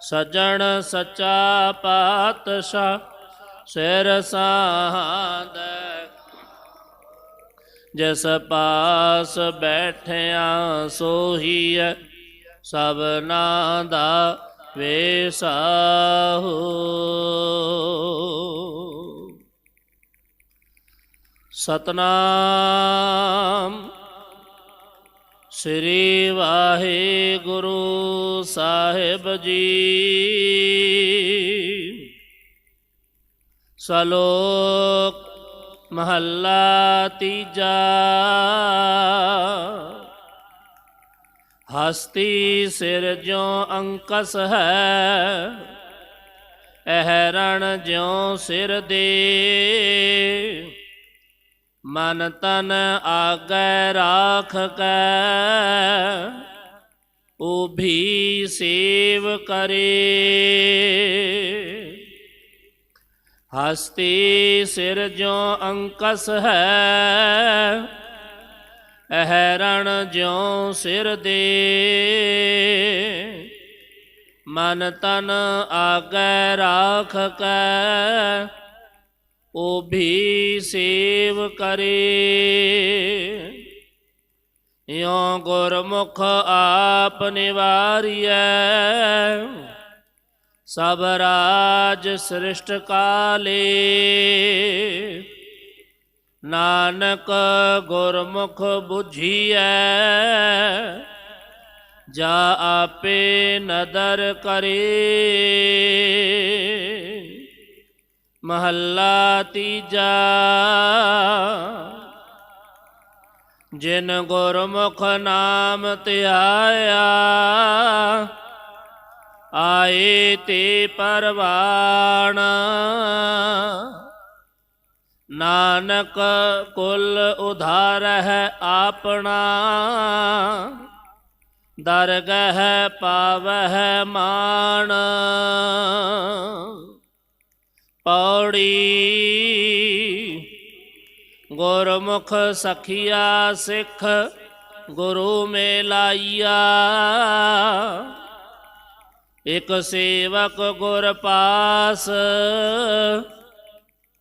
ਸਜਣ ਸਚਾ ਪਾਤਸ਼ਾਹ ਸਿਰ ਸਾਹੰਦੈ ਜਿਸ ਪਾਸ ਬੈਠਿਆ ਸੋਹੀਐ ਸਭਨਾ ਦਾ ਵੇਸਾਹੂ ਸਤਨਾਮ ਸ੍ਰੀ ਵਾਹਿਗੁਰੂ ਸਾਹਿਬ ਜੀ। ਸਲੋਕ ਮਹੱਲਾ ਤੀਜਾ। ਹਸਤੀ ਸਿਰ ਜੋ ਅੰਕਸ ਹੈ, ਅਹਰਣ ਜਿਉ ਸਿਰ ਦੇ। ਮਨ ਤਨ ਆਗੈ ਰਾਖ ਕੈ ਉਹ ਸੇਵ ਕਰੇ। ਹਸਤੀ ਸਿਰ ਜੋ ਅੰਕਸ ਹੈ, ਅਹਰਣ ਜਿਉ ਸਿਰ ਦੇ। ਮਨ ਤਨ ਆਗੈ ਰਾਖ ਕੈ ਉਹ ਵੀ ਸੇਵ ਕਰੇ ਯੋ ਗੁਰਮੁਖ ਆਪ ਨਿਵਾਰੀਐ ਸਭ ਰਾਜ ਸ੍ਰਿਸ਼ਟ ਕਾਲੇ ਨਾਨਕ ਗੁਰਮੁਖ 부ਝੀਐ ਜਾ ਆਪੇ ਨਦਰ ਕਰੇ ਮਹੱਲਾ ਤੀਜਾ। ਜਿਨ ਗੁਰਮੁਖ ਨਾਮ ਧਿਆਇਆ, ਆਏ ਤੇ ਪਰਵਾਣ। ਨਾਨਕ ਕੁਲ ਉਧਾਰ ਹੈ ਆਪਣਾ, ਦਰਗਹ ਪਾਵਹਿ ਮਾਣ। ਪੌੜੀ। ਗੁਰਮੁਖ ਸਖੀਆ ਸਿੱਖ ਗੁਰੂ ਮੇ ਲਾਈਆ ਇਕ ਸੇਵਕ ਗੁਰ ਪਾਸ,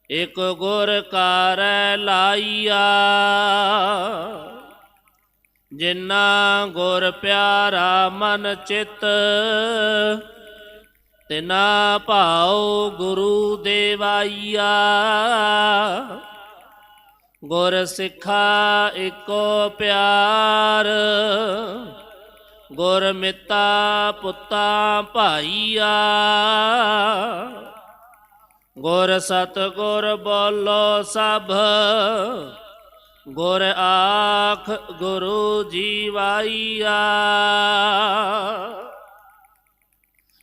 ਇਕ ਗੁਰ ਕਰੈ ਲਾਈਆ। ਜਿਨਾ ਗੁਰ ਪਿਆਰਾ ਮਨ ਚਿਤ ਤਿਨਾ ਭਾਉ ਗੁਰੂ ਦੇਵਾਈਆ। ਗੁਰ ਸਿੱਖਾ ਇੱਕੋ ਪਿਆਰ, ਗੁਰ ਮਿੱਤਾ ਪੁੱਤਾ ਭਾਈਆ। ਗੁਰ ਸਤ ਗੁਰ ਬੋਲੋ ਸਭ, ਗੁਰ ਆਖ ਗੁਰੂ ਜੀਵਾਈਆ